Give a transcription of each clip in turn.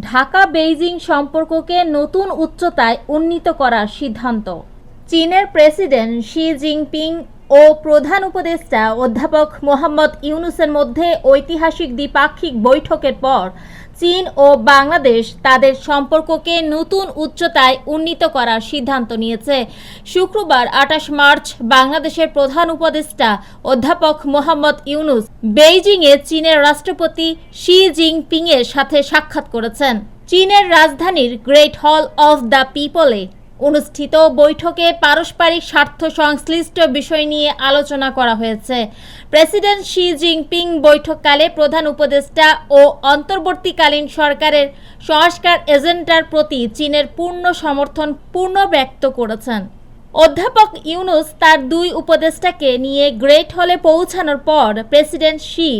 Dhaka Beijing সম্পর্ককে নতুন উচ্চতায় উন্নীত করার সিদ্ধান্ত। চীনের প্রেসিডেন্ট শি জিনপিং ও প্রধান উপদেষ্টা অধ্যাপক মোহাম্মদ ইউনুসের মধ্যে ঐতিহাসিক দ্বিপাক্ষিক বৈঠকের পর চীন ও বাংলাদেশ তাদের সম্পর্ককে নতুন উচ্চতায় উন্নীত করার সিদ্ধান্ত নিয়েছে। শুক্রবার আঠাশ মার্চ বাংলাদেশের প্রধান উপদেষ্টা অধ্যাপক মোহাম্মদ ইউনুস বেইজিংয়ে চীনের রাষ্ট্রপতি শি জিনপিং এর সাথে সাক্ষাৎ করেছেন। চীনের রাজধানীর গ্রেট হল অফ দ্য পিপলে অনুষ্ঠিত বৈঠকে পারস্পরিক স্বার্থ সংশ্লিষ্ট বিষয় নিয়ে আলোচনা করা হয়েছে। প্রেসিডেন্ট শি জিনপিং বৈঠককালে প্রধান উপদেষ্টা ও অন্তর্বর্তীকালীন সরকারের সংস্কার এজেন্ডার প্রতি চীনের পূর্ণ সমর্থন পূর্ণ ব্যক্ত করেছেন। অধ্যাপক ইউনুস তার দুই উপদেষ্টাকে নিয়ে গ্রেট হলে পৌঁছানোর পর প্রেসিডেন্ট শি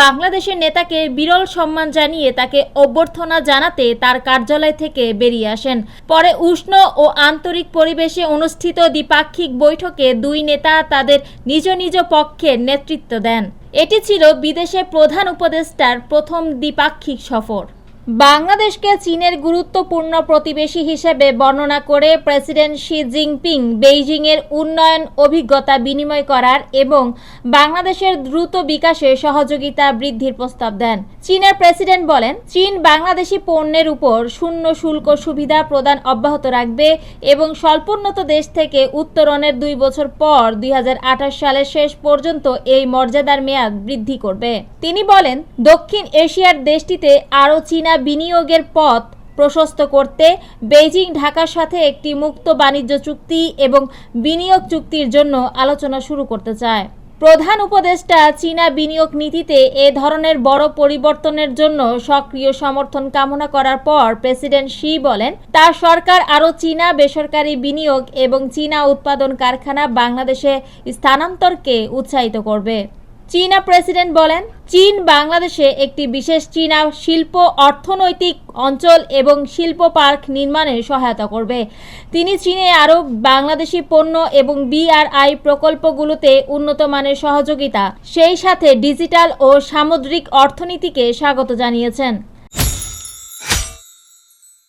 বাংলাদেশের নেতাকে বিরল সম্মান জানিয়ে তাকে অভ্যর্থনা জানাতে তার কার্যালয় থেকে বেরিয়ে আসেন। পরে উষ্ণ ও আন্তরিক পরিবেশে অনুষ্ঠিত দ্বিপাক্ষিক বৈঠকে দুই নেতা তাদের নিজ নিজ পক্ষের নেতৃত্ব দেন। এটি ছিল বিদেশে প্রধান উপদেষ্টার প্রথম দ্বিপাক্ষিক সফর। বাংলাদেশকে চীনের গুরুত্বপূর্ণ প্রতিবেশী হিসেবে বর্ণনা করে প্রেসিডেন্ট শি জিনপিং বেইজিংয়ের উন্নয়ন অভিজ্ঞতা বিনিময় করার এবং বাংলাদেশের দ্রুত বিকাশে সহযোগিতা বৃদ্ধির প্রস্তাব দেন। চীনের প্রেসিডেন্ট বলেন, চীন বাংলাদেশি পণ্যের উপর শূন্য শুল্ক সুবিধা প্রদান অব্যাহত রাখবে এবং স্বল্পোন্নত দেশ থেকে উত্তরণের দুই বছর পর দুই হাজার আঠাশ সালের শেষ পর্যন্ত এই মর্যাদার মেয়াদ বৃদ্ধি করবে। তিনি বলেন, দক্ষিণ এশিয়ার দেশটিতে আরও চীনা বিনিয়োগের পথ প্রশস্ত করতে বেইজিং ঢাকার সাথে একটি মুক্ত বাণিজ্য চুক্তি এবং বিনিয়োগ চুক্তির জন্য আলোচনা শুরু করতে চায়। প্রধান উপদেষ্টা চীনা বিনিয়োগ নীতিতে এ ধরনের বড় পরিবর্তনের জন্য সক্রিয় সমর্থন কামনা করার পর প্রেসিডেন্ট শি বলেন, তার সরকার আরও চীনা বেসরকারি বিনিয়োগ এবং চীনা উৎপাদন কারখানা বাংলাদেশে স্থানান্তরকে উৎসাহিত করবে। চীনা প্রেসিডেন্ট বলেন, চীন বাংলাদেশে একটি বিশেষ চীনা শিল্প, অর্থনৈতিক অঞ্চল এবং শিল্প পার্ক নির্মাণে সহায়তা করবে। তিনি চীনে আরও বাংলাদেশি পণ্য এবং বিআরআই প্রকল্পগুলোতে উন্নত মানের সহযোগিতা, সেই সাথে ডিজিটাল ও সামুদ্রিক অর্থনীতিকে স্বাগত জানিয়েছেন।